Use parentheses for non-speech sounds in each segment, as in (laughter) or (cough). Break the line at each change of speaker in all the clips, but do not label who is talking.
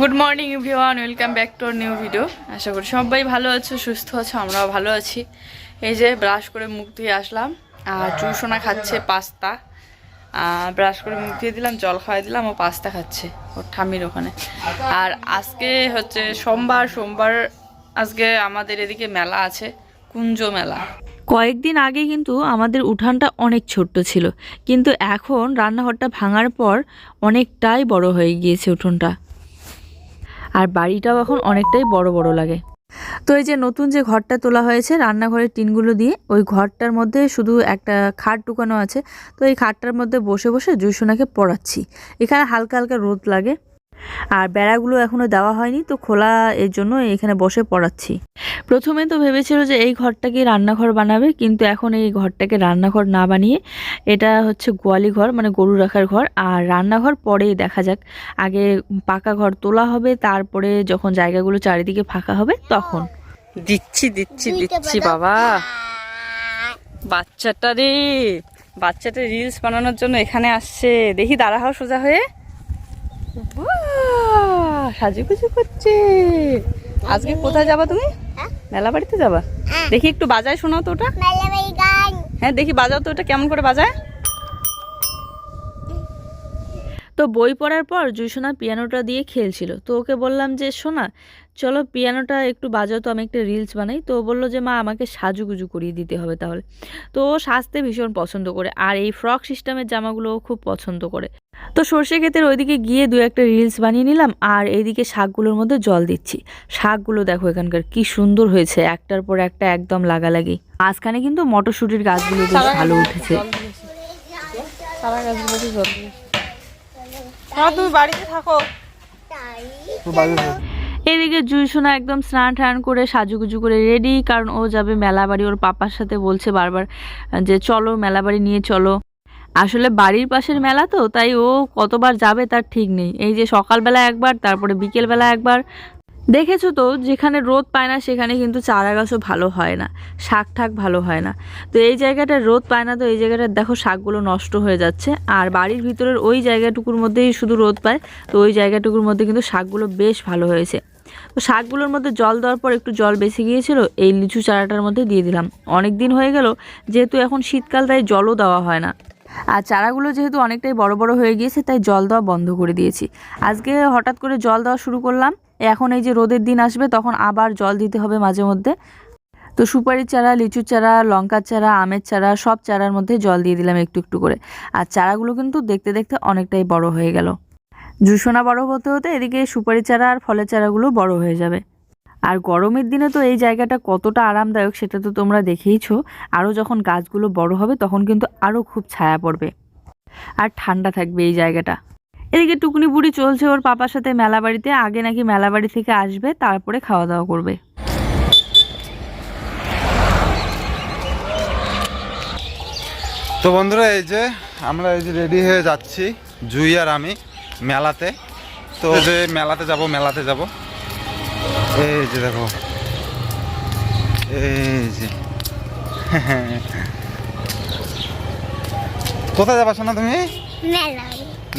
Good morning everyone welcome back to new video আশা করি সবাই ভালো আছো, সুস্থ আছো, আমরাও ভালো আছি। এই যে ব্রাশ করে মুখ ধুয়ে আসলাম। আর চুষোনা খাচ্ছে পাস্তা। ব্রাশ করে মুখ ধুয়ে দিলাম, জল খাওয়াই দিলাম, ও পাস্তা খাচ্ছে, ওর ঠাম্মির ওখানে। আর আজকে হচ্ছে সোমবার সোমবার আজকে আমাদের এদিকে মেলা আছে, কুঞ্জ মেলা। কয়েকদিন আগে কিন্তু আমাদের উঠানটা অনেক ছোট্ট ছিল। কিন্তু এখন রান্নাঘরটা ভাঙার পর অনেকটাই বড় হয়ে গিয়েছে উঠোনটা। আর বাড়িটাও এখন অনেকটাই বড় বড় লাগে। তো এই যে নতুন যে ঘরটা তোলা হয়েছে, রান্নাঘরের টিনগুলো দিয়ে, ওই ঘরটার মধ্যে শুধু একটা খাট ঢুকানো আছে। তো এই খাটটার মধ্যে বসে বসে জুসোনাকে পড়াচ্ছি। এখানে হালকা হালকা রোদ লাগে। আর বেড়াগুলো এখনও দেওয়া হয়নি তো খোলা এর জন্য এখানে বসে পড়াচ্ছি। প্রথমে তো ভেবেছিল যে এই ঘরটাকে রান্নাঘর বানাবে কিন্তু এখন এই ঘরটাকে রান্নাঘর না বানিয়ে এটা হচ্ছে গোয়ালি ঘর মানে গরু রাখার ঘর। আর রান্নাঘর পরে দেখা যাক আগে পাকা ঘর তোলা হবে তারপরে যখন জায়গাগুলো চারিদিকে ফাঁকা হবে তখন। দিচ্ছি দিচ্ছি দিচ্ছি বাবা। বাচ্চাটা রে বাচ্চাটা রিলস বানানোর জন্য এখানে আসছে। দেখি দাঁড়া হও সোজা হয়ে। সাজুগুজু করছে। আজকে কোথায় যাবা তুমি?
হ্যাঁ?
মেলা বাড়িতে যাবা? দেখি একটু বাজায় শোনাও তো ওটা। হ্যাঁ দেখি বাজাও তো ওটা কেমন করে বাজায়? তো বই পড়ার পর জুইসোনা পিয়ানোটা দিয়ে খেলছিল। তো ওকে বললাম যে শোনা চলো পিয়ানোটা একটু বাজাও তো আমি একটা রিলস বানাই। তো বলল যে মা আমাকে সাজুগুজু করিয়ে দিতে হবে তাহলে। তো ও সাজতে ভীষণ পছন্দ করে আর এই ফ্রক সিস্টেমের জামাগুলো ও খুব পছন্দ করে। তো সর্ষে ক্ষেতের ওইদিকে গিয়ে দু একটা রিলস বানিয়ে নিলাম আর এইদিকে শাকগুলোর মধ্যে জল দিচ্ছি। শাকগুলো দেখো এখানকার কি সুন্দর হয়েছে একটার পর একটা একদম লাগালাগি। মাঝখানে কিন্তু মটরশুটির গাছগুলো বেশ ভালো উঠেছে। তুমি বাড়িতে থাকো। এদিকে জুইসোনা একদম স্নান টান করে সাজুগুজু করে রেডি কারণ ও যাবে মেলা বাড়ি ওর পাপার সাথে বলছে বারবার যে চলো মেলা বাড়ি নিয়ে চলো। আসলে বাড়ির পাশের মেলা তো, তাই ও কতবার যাবে তার ঠিক নেই। এই যে সকালবেলা একবার, তারপরে বিকেলবেলা একবার। দেখেছ তো, যেখানে রোদ পায় না, সেখানে কিন্তু চারা গাছও ভালো হয় না, শাক ঠাক ভালো হয় না। তো এই জায়গাটা রোদ পায় না, তো এই জায়গাটা দেখো শাকগুলো নষ্ট হয়ে যাচ্ছে। আর বাড়ির ভিতরের ওই জায়গাটুকুর মধ্যেই শুধু রোদ পায়, তো ওই জায়গাটুকুর মধ্যে কিন্তু শাকগুলো বেশ ভালো হয়েছে। তো শাকগুলোর মধ্যে জল দেওয়ার পর একটু জল বেশি গিয়েছিল, এই লিচু চারাটার মধ্যে দিয়ে দিলাম। অনেক দিন হয়ে গেল, যেহেতু এখন শীতকাল, তাই জলও দেওয়া হয় না। আর চারাগুলো যেহেতু অনেকটাই বড় বড় হয়ে গিয়েছে, তাই জল দেওয়া বন্ধ করে দিয়েছি। আজকে হঠাৎ করে জল দেওয়া শুরু করলাম, এখন এই যে রোদের দিন আসবে, তখন আবার জল দিতে হবে মাঝে মধ্যে। তো সুপারির চারা, লিচুর চারা, লঙ্কার চারা, আমের চারা, সব চারার মধ্যে জল দিয়ে দিলাম একটু একটু করে। আর চারাগুলো কিন্তু দেখতে দেখতে অনেকটাই বড় হয়ে গেল। জুসোনা বড় হতে হতে এদিকে সুপারি চারা আর ফলের চারাগুলো বড় হয়ে যাবে। আর গরমের দিনে তো এই জায়গাটা কতটা আরামদায়ক সেটা তো তোমরা দেখেইছো। আরও যখন গাছগুলো বড় হবে তখন কিন্তু আরও খুব ছায়া পড়বে। আর ঠান্ডা থাকবে এই জায়গাটা। এদিকে টুকুনি বুড়ি চলছে ওর পাপার সাথে মেলা বাড়িতে, আগে নাকি মেলা বাড়ি থেকে আসবে, তারপরে খাওয়া দাওয়া করবে।
তো বন্ধুরা, এই যে আমরা এই যে রেডি হয়ে যাচ্ছি, জুই আর আমি। মেলাতে। তো যে মেলাতে যাব মেলাতে যাব। এই যে দেখো। এই যে। কোথায় যাবা শোনা তুমি?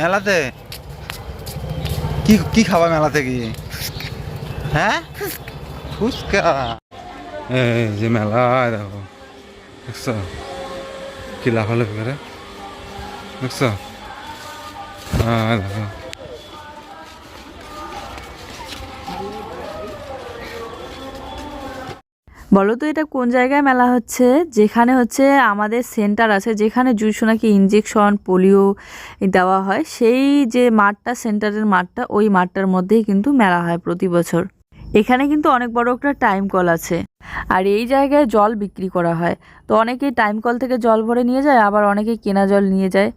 মেলাতে। কি কি খাবা মেলাতে গিয়ে? হ্যাঁ? ফুচকা। এই যে মেলা দেখো। দেখছ? কি লাফালাফি করে দেখছ?
বলো তো, এটা কোন জায়গায় মেলা হচ্ছে? যেখানে হচ্ছে আমাদের সেন্টার আছে, যেখানে জুইসোনাকে ইঞ্জেকশন পোলিও দেওয়া হয়, সেই যে মাঠটা, সেন্টারের মাঠটা, ওই মাঠটার মধ্যেই কিন্তু মেলা হয় প্রতি বছর। এখানে কিন্তু অনেক বড় একটা টাইম কল আছে। আর এই জায়গায় জল বিক্রি করা হয়। তো অনেকেই টাইম কল থেকে জল ভরে নিয়ে যায়, আবার অনেকে কেনা জল নিয়ে যায়।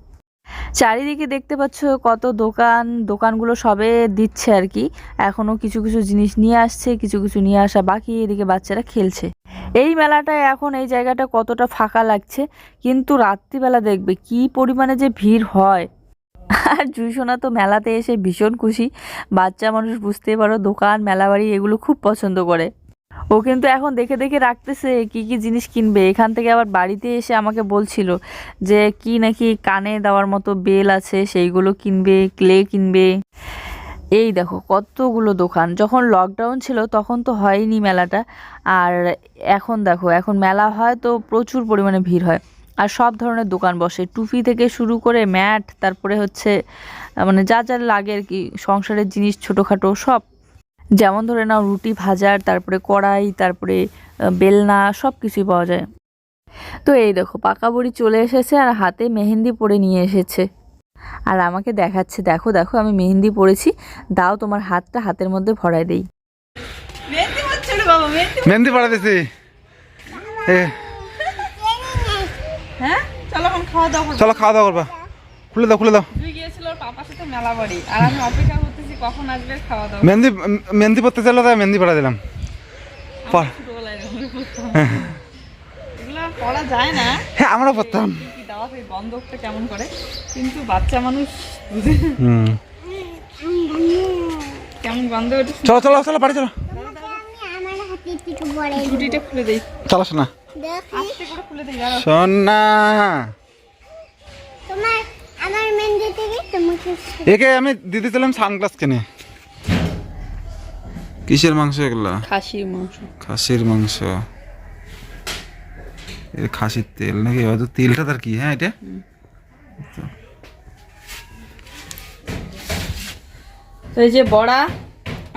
চারিদিকে দেখতে পাচ্ছ কত দোকান, দোকানগুলো সবে দিচ্ছে আর কি। এখনও কিছু কিছু জিনিস নিয়ে আসছে, কিছু কিছু নিয়ে আসা বাকি, এদিকে বাচ্চারা খেলছে। এই মেলাটায় এখন এই জায়গাটা কতটা ফাঁকা লাগছে, কিন্তু রাত্রিবেলা দেখবে কি পরিমাণে যে ভিড় হয়। আর জুইসোনা তো মেলাতে এসে ভীষণ খুশি। বাচ্চা মানুষ বুঝতেই পারো, দোকান, মেলাবাড়ি এগুলো খুব পছন্দ করে। ও কিন্তু এখন দেখে দেখে রাখতেছে কি কি জিনিস কিনবে। এখান থেকে আবার বাড়িতে এসে আমাকে বলছিল যে, কি নাকি কানে দেওয়ার মতো বেল আছে, সেইগুলো কিনবে, ক্লে কিনবে। এই দেখো, কতগুলো দোকান। যখন লকডাউন ছিল তখন তো হয়নি মেলাটা। আর এখন দেখো, এখন মেলা হয় তো প্রচুর পরিমাণে ভিড় হয়। আর সব ধরনের দোকান বসে। টুপি থেকে শুরু করে ম্যাট, তারপরে হচ্ছে মানে যা যা লাগে আর কি, সংসারের জিনিস ছোটোখাটো সব। যেমন ধরে নাও রুটি ভাজার তারপরে কড়াই তারপরে বেলনা সব কিছুই পাওয়া যায়। তো এই দেখো পাকা বড়ি চলে এসেছে আর হাতে মেহেন্দি পরে নিয়ে এসেছে। আর আমাকে দেখাচ্ছে দেখো দেখো আমি মেহেন্দি পরেছি দাও তোমার হাতটা হাতের মধ্যে ভরাই দেই। মেহেন্দি
পড়া দিছি
হ্যাঁ? চলো খাওয়া দাওয়া
চলো খাওয়া দাওয়া করবা। খুলে দাও খুলে দাও।
তুই গিয়েছিল ওর পাপার সাথে মেলা বাড়ি আর আমি অপেক্ষা কখন আসবে খাওয়া দাওয়া
মেহেন্দি মেহেন্দি পড়তে চাইলো তাই মেহেন্দি পড়া দিলাম। পড়।
যায় না।
হ্যাঁ আমরা পড়তাম।
এই বন্ধকটা কেমন করে? কিন্তু বাচ্চা মানুষ বুঝে। কেমন গন্ধ ওটা
চলো চলো চলো বাড়ি চলো।
ছুটিটা খুলে দেই।
চলো শোনা
দেখি
আস্তে করে খুলে দেই আর
তোমার আমার মেহেন্দি থেকে তোমাকে
একে আমি দিতে চাইলাম সানগ্লাস কিনে। কিসের মাংস এগুলা?
খাসির মাংস।
খাসির মাংস। এর খাসির তেল নাকি? হয়তো তেলটা তার কি? হ্যাঁ এটা?
এই যে বড়া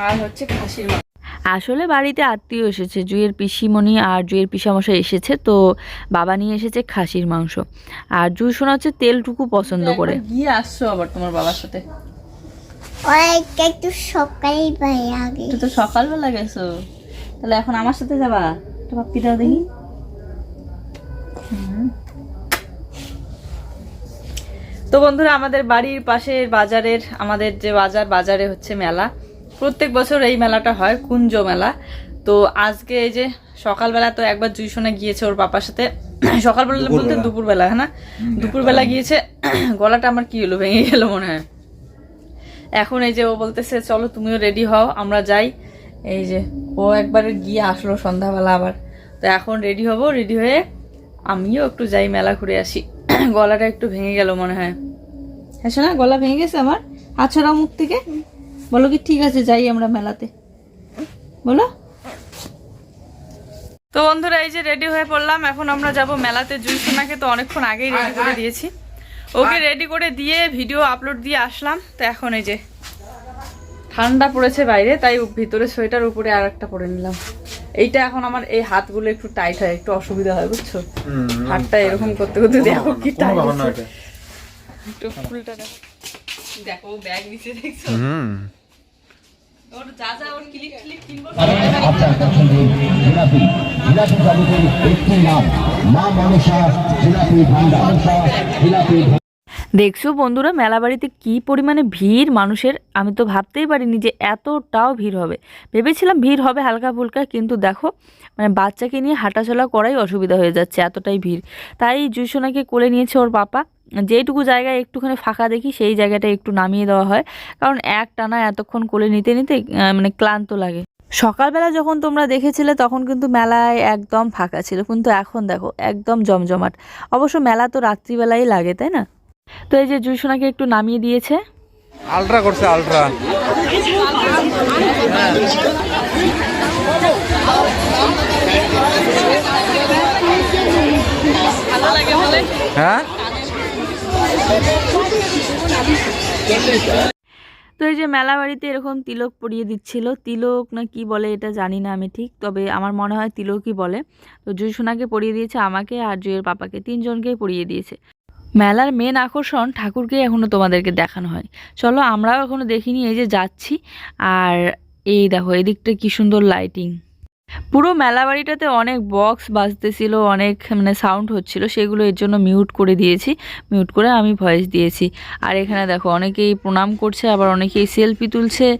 আর হচ্ছে খাসির মাংস। আসলে বাড়িতে আত্মীয় এসেছে জুয়ের পিসিমণি আর জুয়ের পিসামশাই এসেছে তো বাবা নিয়ে এসেছে খাসির মাংস। আর জুই শোনা হচ্ছে তেলটুকু পছন্দ করে। গিয়ে আসছো আবার তোমার বাবার সাথে।
একটু সকালেই আগে।
তো সকালবেলা গেছো। তাহলে এখন আমার সাথে যাবা? তো পাপ্পি দাও দেখি তো বন্ধুরা আমাদের বাড়ির পাশের বাজারের আমাদের যে বাজার বাজারে হচ্ছে মেলা। প্রত্যেক বছর এই মেলাটা হয় কুঞ্জ মেলা। তো আজকে এই যে সকালবেলা তো একবার জুইশোনা গিয়েছে ওর পাপার সাথে। (clears throat) সকালবেলা বলতে দুপুরবেলা। হ্যাঁ না? দুপুরবেলা গিয়েছে (clears throat) গলাটা আমার কি হলো ভেঙে গেল মনে হয়। এখন এই যে ও বলতেছে চলো তুমিও রেডি হও আমরা যাই। এই যে ও একবার গিয়ে আসলো সন্ধ্যাবেলা আবার। তো এখন রেডি হব রেডি হয়ে আমিও একটু যাই মেলা ঘুরে আসি। (clears throat) গলাটা একটু ভেঙে গেল মনে হয়। হ্যাঁ শোনা গলা ভেঙে গেছে আমার? হাত মুখ থেকে। বলো কি ঠিক আছে যাই আমরা মেলাতে। বলো। তো বন্ধুরা এই যে রেডি হয়ে পড়লাম। এখন আমরা যাব মেলাতে। জুই সোনাকে তো অনেকক্ষণ আগেই রেডি করে দিয়েছি। ওকে রেডি করে দিয়ে ভিডিও আপলোড দিয়ে আসলাম। তো এখন এই যে ঠান্ডা পড়েছে বাইরে তাই ভিতরে সোয়েটার উপরে আর একটা পরে নিলাম। এইটা এখন আমার এই হাতগুলো একটু টাইট হয় একটু অসুবিধা হয় বুঝছ? হাতটা এরকম করতে করতে দেখো কি টাইট একটু ফুলটা দেখো। দেখো ব্যাগ নিচে দেখছ?
হুম।
ওর যা যা ওর ক্লিপ ক্লিপ কিনবো
আপনার পছন্দের জিলাপি। জিলাপি জগতের একটি নাম। মা মনসা জিলাপি ভান্ডার জিলাপি
দেখছ বন্ধুরা মেলা বাড়িতে কি পরিমাণে ভিড় মানুষের? আমি তো ভাবতেই পারিনি যে এতটাও ভিড় হবে। ভেবেছিলাম ভিড় হবে হালকা ফুলকা, কিন্তু দেখো মানে বাচ্চাকে নিয়ে হাঁটাচলা করাই অসুবিধা হয়ে যাচ্ছে, এতটাই ভিড়। তাই জুসোনাকে কোলে নিয়েছে ওর পাপা যেইটুকু জায়গায় একটুখানি ফাঁকা দেখি, সেই জায়গাটা একটু নামিয়ে দেওয়া হয়। কারণ এক টানা এতক্ষণ কোলে নিতে নিতে মানে ক্লান্ত লাগে। সকালবেলা যখন তোমরা দেখেছিলে, তখন কিন্তু মেলায় একদম ফাঁকা ছিল। কিন্তু এখন দেখো, একদম জমজমাট। অবশ্য মেলা তো রাত্রিবেলাই লাগে, তাই না? তো এই যে জুসোনাকে একটু নামিয়ে দিয়েছে।
আলট্রা করছে আলট্রা। হ্যাঁ?
তো এই যে মেলা বাড়িতে এরকম তিলক পরিয়ে দিচ্ছিল। তিলক না কি বলে এটা জানি না আমি ঠিক তবে আমার মনে হয় তিলকই বলে। তো জুই সোনাকে পরিয়ে দিয়েছে আমাকে আর জুয়ের পাপাকে তিনজনকেই পরিয়ে দিয়েছে। মেলার মেন আকর্ষণ ঠাকুরকে এখনও তোমাদেরকে দেখানো হয়। চলো আমরাও এখনও দেখিনি, এই যে যাচ্ছি। আর এই দেখো, এদিকটা কি সুন্দর লাইটিং পুরো মেলা বাড়িটাতে অনেক বক্স বাজতেছিল, অনেক মানে সাউন্ড হচ্ছিল, সেগুলো এর জন্য মিউট করে দিয়েছি। মিউট করে আমি ভয়েস দিয়েছি। আর এখানে দেখো, অনেকেই প্রণাম করছে, আবার অনেকেই সেলফি তুলছে।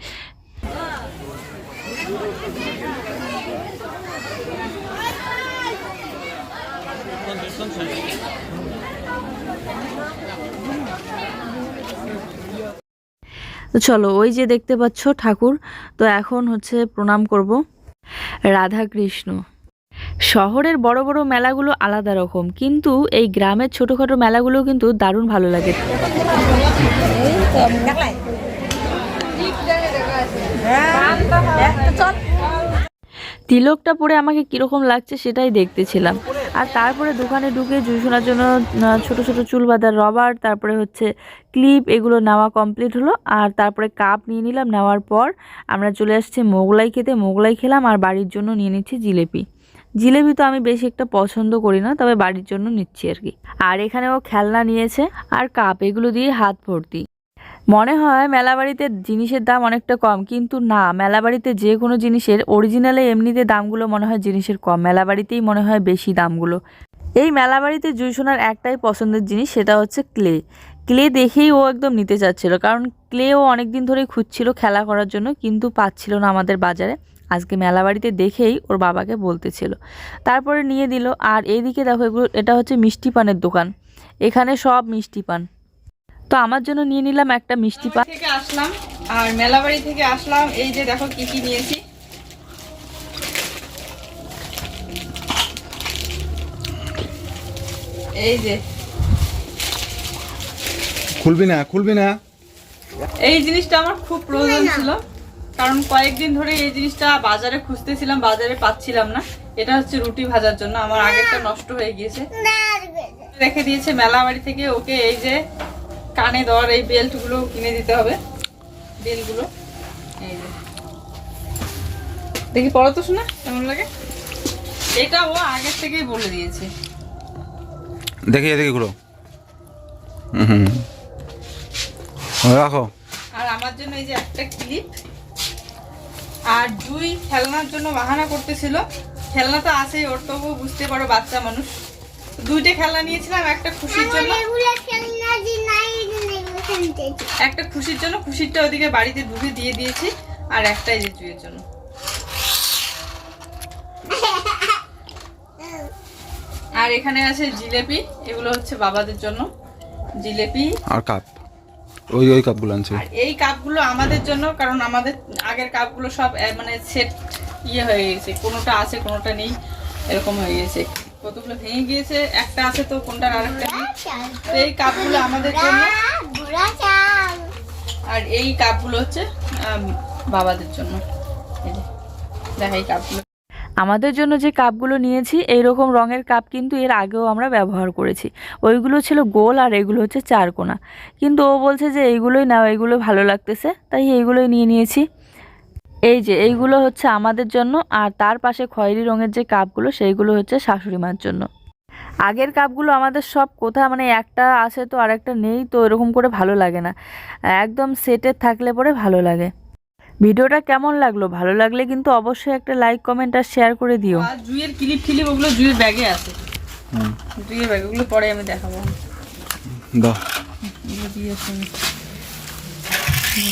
তো চলো, ওই যে দেখতে পাচ্ছ ঠাকুর, তো এখন হচ্ছে প্রণাম করব রাধা কৃষ্ণ শহরের বড় বড় মেলাগুলো আলাদা রকম, কিন্তু এই গ্রামের ছোটোখাটো মেলাগুলো কিন্তু দারুণ ভালো লাগে। তিলকটা পরে আমাকে কীরকম লাগছে সেটাই দেখতেছিলাম। আর তারপরে দোকানে ঢুকে জুসোনার জন্য আহ, ছোট ছোট চুল বাঁধার রবার তারপরে হচ্ছে ক্লিপ এগুলো নেওয়া কমপ্লিট হলো। আর তারপরে কাপ নিয়ে নিলাম নেওয়ার পর আমরা চলে আসছি মোগলাই খেতে। মোগলাই খেলাম আর বাড়ির জন্য নিয়ে নিচ্ছি জিলেপি। জিলেপি তো আমি বেশি একটা পছন্দ করি না তবে বাড়ির জন্য নিচ্ছি আর কি। আর এখানে ও খেলনা নিয়েছে আর কাপ এগুলো দিয়ে হাত ভর্তি। মনে হয় মেলাবাড়িতে জিনিসের দাম অনেকটা কম, কিন্তু না, মেলাবাড়িতে যে কোনো জিনিসের অরিজিনালে এমনিতে দামগুলো মনে হয় জিনিসের কম, মেলাবাড়িতেই মনে হয় বেশি দামগুলো। এই মেলাবাড়িতে জুইসোনার একটাই পছন্দের জিনিস, সেটা হচ্ছে ক্লে। ক্লে দেখেই ও একদম নিতে চাচ্ছিল, কারণ ক্লে ও অনেক দিন ধরেই খুঁজছিল খেলা করার জন্য, কিন্তু পাচ্ছিল না আমাদের বাজারে। আজকে মেলাবাড়িতে দেখেই ওর বাবাকে বলতেছিল। তারপরে নিয়ে দিল, আর এইদিকে দেখো এগুলো, এটা হচ্ছে মিষ্টি পানের দোকান। এখানে সব মিষ্টি পান। তো আমার জন্য নিয়ে নিলাম একটা মিষ্টি পান
থেকে আসলাম আর মেলাবাড়ি থেকে আসলাম। এই যে দেখো কি কি নিয়েছি। এই যে।
খুলবি না খুলবি না।
এই জিনিসটা আমার খুব প্রয়োজন ছিল কারণ কয়েকদিন ধরে এই জিনিসটা বাজারে খুঁজতেছিলাম বাজারে পাচ্ছিলাম না। এটা হচ্ছে রুটি ভাজার জন্য আমার আগেরটা নষ্ট হয়ে গিয়েছে। রেখে দিয়েছে মেলাবাড়ি থেকে ওকে এই যে কানে দেওয়ার এই বেল্টগুলো কিনে দিতে হবে। বেলগুলো। এই যে। দেখি পড়ো তো শোনা কেমন লাগে? এটা ও আগের থেকেই বলে দিয়েছে।
দেখি এদিকে ঘুরো। হুম হুম রাখো।
আর আমার জন্য এই যে একটা ক্লিপ আর দুই খেলনার জন্য বাহানা করতেছিল। খেলনা তো আছেই ওর তবু বুঝতে পারো বাচ্চা মানুষ। দুইটা খেলনা নিয়েছিলাম একটা খুশির জন্য। একটা খুশির জন্য খুশিরটা ওদিকে বাড়িতে ঢুকে দিয়ে দিয়েছি আর একটাই যে জুয়ের জন্য। আর এখানে আছে জিলেপি এগুলো হচ্ছে বাবাদের জন্য। জিলেপি।
আর কাপ। ওই ওই কাপগুলো আনছি।
এই কাপগুলো আমাদের জন্য কারণ আমাদের আগের কাপগুলো সব মানে সেট ইয়ে হয়ে গেছে। কোনোটা আছে কোনোটা নেই এরকম হয়ে গেছে। কতগুলো ভেঙে গিয়েছে? একটা আছে তো, কোনটার আরেকটা এই কাপগুলো আমাদের জন্য। আর এই কাপগুলো হচ্ছে বাবাদের জন্য। দেখা এই কাপগুলো।
আমাদের জন্য যে কাপগুলো নিয়েছি এই রকম রঙের কাপ কিন্তু এর আগেও আমরা ব্যবহার করেছি। ওইগুলো ছিল গোল আর এগুলো হচ্ছে চারকোনা কিন্তু ও বলছে যে এইগুলোই নাও, এইগুলো ভালো লাগতেছে, তাই এইগুলোই নিয়ে নিয়েছি। এই যে এইগুলো হচ্ছে আমাদের জন্য আর তার পাশে খয়েরি রঙের যে কাপগুলো সেইগুলো হচ্ছে শাশুড়ি মার জন্য। আগের কাপগুলো আমাদের সব কোথা মানে একটা আছে তো আর একটা নেই তো এরকম করে ভালো লাগে না। একদম সেটের থাকলে পরে ভালো লাগে। ভিডিওটা কেমন লাগল? ভালো লাগলে কিন্তু অবশ্যই একটা লাইক কমেন্ট আর শেয়ার করে দিও।
আর জুয়ের ক্লিপ ক্লিপ ওগুলো জুয়ের ব্যাগে আছে।
হুম।
জুয়ের ব্যাগ ওগুলো পরে আমি দেখাবো।
দাও।